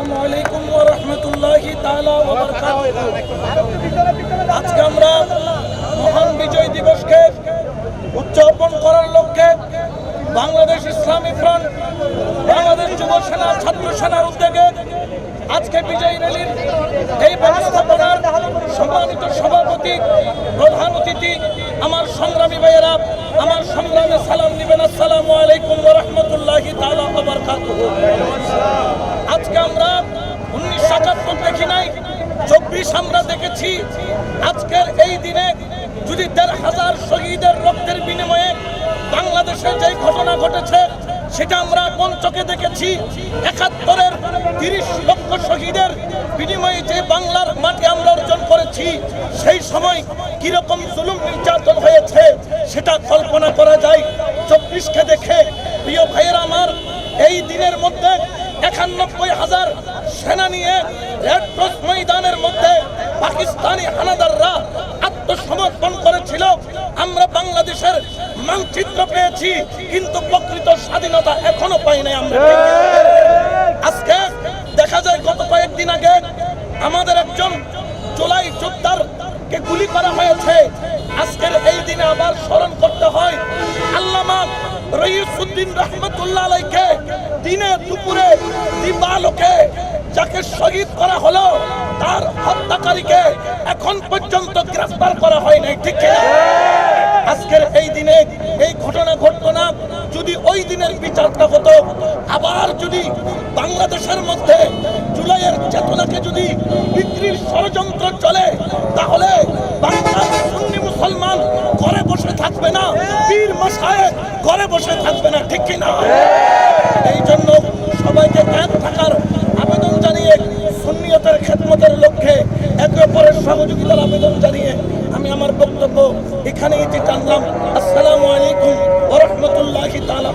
আসসালামু আলাইকুম আজকে আমরা মহান বিজয় দিবসকে উদযাপন করার লক্ষ্যে বাংলাদেশ ইসলামী ফ্রন্ট, বাংলাদেশ যুব সেনা, ছাত্র সেনার উদ্যোগে আজকে বিজয় র্যালির এই ব্যবস্থাপনার সম্মানিত সভাপতি, প্রধান অতিথি, আমার সংগ্রামী ভাইয়েরা, আমার সংগ্রামে সালাম চব্বিশ আমরা দেখেছি, আজকের এই দিনে যদি দেড় হাজার শহীদের রক্তের বিনিময়ে বাংলাদেশে যে ঘটনা ঘটেছে, সেটা আমরা পঞ্চকে দেখেছি? একাত্তরের তিরিশ লক্ষ শহীদের বিনিময়ে যে বাংলার মাটি আমরা অর্জন করেছি, সেই সময় কীরকম জুলুম নির্যাতন হয়েছে, সেটা কল্পনা করা যায়। চব্বিশকে দেখে প্রিয় ভাইয়ের আমার, এই দিনের মধ্যে একানব্বই হাজার সেনা নিয়ে রেড ক্রস পাকিস্তানি হানাদাররা আত্মসমর্পণ করেছিল। আমরা বাংলাদেশের মানচিত্র পেয়েছি, কিন্তু প্রকৃত স্বাধীনতা এখনও পাই নাই আমরা। আজকে দেখা যায়, গত কয়েকদিন আগে আমাদের একজন জুলাই যোদ্ধার কে গুলি করা হয়েছে। আজকের এই দিনে আবার স্মরণ করতে হয়, আল্লামা রইসুদ্দিন রহমতুল্লাহ আলাইকে দিনে দুপুরে দিবালোকে যাকে শহীদ করা হলো গ্রেফতার করা হয় নাই, ঠিক আজকের এই দিনে এই ঘটনা ঘটতো না। যদি ওই দিনের বিচারটা হতো, আবার যদি বাংলাদেশের মধ্যে জুলাইয়ের চেতনাকে যদি বিক্রির ষড়যন্ত্র চলে, তাহলে বাংলার মুসলমান ঘরে বসে থাকবে না, পীর মশায় ঘরে বসে থাকবে না, ঠিক কিনা? এই জন্য সবাইকে এক থাকার সহযোগিতার আবেদন জানিয়ে আমি আমার বক্তব্য এখানেই যে টানলাম। আসসালামু আলাইকুম ওরহমতুল্লাহ তালা